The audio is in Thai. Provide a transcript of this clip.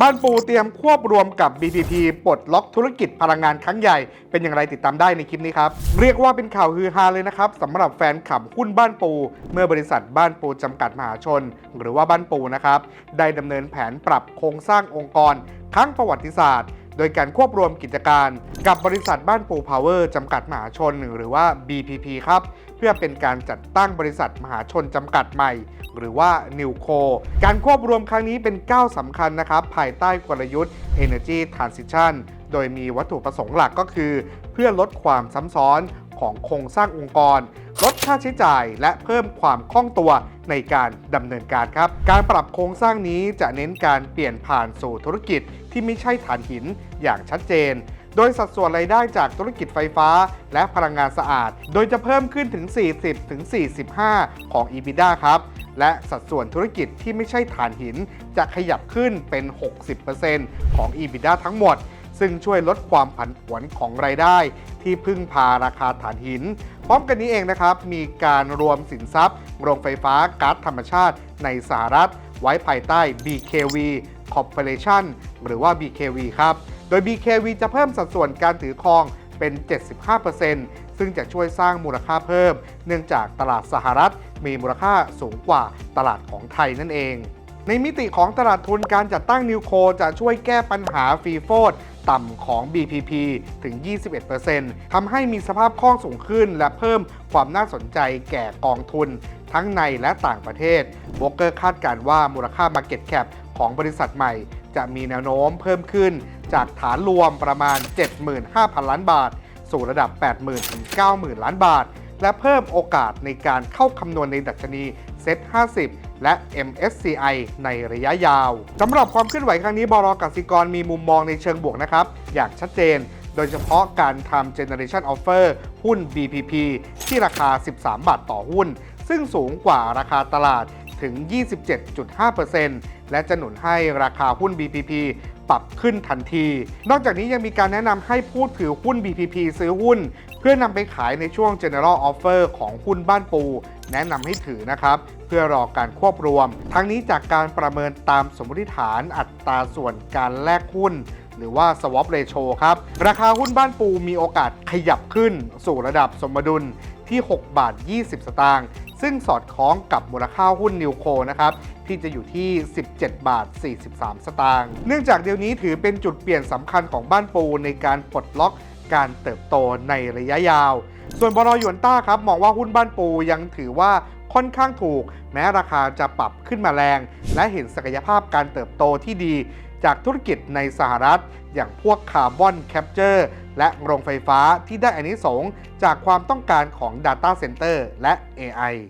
บ้านปูเตรียมควบรวมกับ BPP ปลดล็อกธุรกิจพลังงานครั้งใหญ่ เป็นอย่างไรติดตามได้ในคลิปนี้ครับ เรียกว่าเป็นข่าวฮือฮาเลยนะครับสำหรับแฟนขับหุ้นบ้านปู เมื่อบริษัทบ้านปูจำกัดมหาชน หรือว่าบ้านปูนะครับ ได้ดำเนินแผนปรับโครงสร้างองค์กรครั้งประวัติศาสตร์ โดยการควบรวมกิจการกับบริษัทบ้านปูพาวเวอร์จำกัดมหาชนหรือว่า BPP ครับ เพื่อเป็นการจัดตั้งบริษัทมหาชนจำกัดใหม่ หรือว่า New Co การควบรวมครั้งนี้เป็นก้าวสำคัญนะครับ ภายใต้กลยุทธ์ Energy Transition โดยมีวัตถุประสงค์หลักก็คือ เพื่อลดความซ้ำซ้อน ของโครงสร้างองค์กร ลดค่าใช้จ่าย และเพิ่มความคล่องตัวในการดำเนินการครับ การปรับโครงสร้างนี้จะเน้นการเปลี่ยนผ่านสู่ธุรกิจที่ไม่ใช่ถ่านหินอย่างชัดเจน โดยสัดส่วนรายได้จากธุรกิจไฟฟ้า และพลังงานสะอาด โดยจะเพิ่มขึ้นถึง 40-45 ของ EBITDA ครับและสัดส่วนธุรกิจที่ไม่ใช่ถ่านหิน จะขยับขึ้นเป็น 60%ของ EBITDA ทั้งหมด ซึ่งช่วยลดความผันผวนของรายได้ ที่พึ่งพาราคาถ่านหิน พร้อมกันนี้เองนะครับ มีการรวมสินทรัพย์ โรงไฟฟ้าก๊าซธรรมชาติในสหรัฐ ไว้ภายใต้ BKV Corporation หรือว่า BKV ครับ โดย BKV จะเพิ่มสัดส่วนการถือครองเป็น 75%ซึ่งจะช่วยสร้างมูลค่าเพิ่ม เนื่องจากตลาดสหรัฐมีมูลค่าสูงกว่าตลาดของไทยนั่นเอง ในมิติของตลาดทุนการจัดตั้งนิวโคจะช่วยแก้ปัญหาฟรีโฟด ต่ำของ BPP ถึง 21%ทำให้มีสภาพคล่องสูงขึ้น และเพิ่มความน่าสนใจแก่กองทุน ทั้งในและต่างประเทศโบรกเกอร์คาดการณ์ว่ามูลค่า Market Cap ของบริษัทใหม่ จะมีแนวโน้มเพิ่มขึ้น จากฐานรวมประมาณ 75,000 ล้านบาท สู่ระดับ 80,000ถึง90,000 ล้านบาท และเพิ่มโอกาสในการเข้าคำนวณในดัชนีเซ็ต50 และ MSCI ในระยะยาวสำหรับความเคลื่อนไหวครั้งนี้บรกสิกรมีมุมมองในเชิงบวกนะครับ อย่างชัดเจน โดยเฉพาะการทำ Generation Offer หุ้น BPP ที่ราคา 13 บาทต่อหุ้น ซึ่งสูงกว่าราคาตลาดถึง 27.5%และจะหนุนให้ราคาหุ้น BPP ปรับขึ้นทันที นอกจากนี้ยังมีการแนะนำให้ผู้ถือหุ้น BPP ซื้อหุ้น เพื่อนำไปขายในช่วง General Offer ของหุ้นบ้านปู แนะนำให้ถือนะครับ เพื่อรอการควบรวม ทั้งนี้จากการประเมินตามสมมติฐานอัตราส่วนการแลกหุ้นหรือว่า swap ratio ครับ ราคาหุ้นบ้านปูมีโอกาสขยับขึ้นสู่ระดับสมดุลที่ 6 บาท 20 สตางค์ ซึ่งสอดคล้องกับมูลค่าหุ้นนิวโคนะครับที่จะอยู่ที่ 17 บาท 43 สตางค์ เนื่องจากเดี๋ยวนี้ถือเป็นจุดเปลี่ยนสำคัญของบ้านปูในการปลดล็อกการเติบโตในระยะยาว ส่วนบรอยวนต้าครับมองว่าหุ้นบ้านปูยังถือว่าค่อนข้างถูก แม้ราคาจะปรับขึ้นมาแรง และเห็นศักยภาพการเติบโตที่ดี จากธุรกิจในสหรัฐ อย่างพวกคาร์บอนแคปเจอร์และโรงไฟฟ้าที่ได้อานิสงส์จากความต้องการของ Data Center และ AI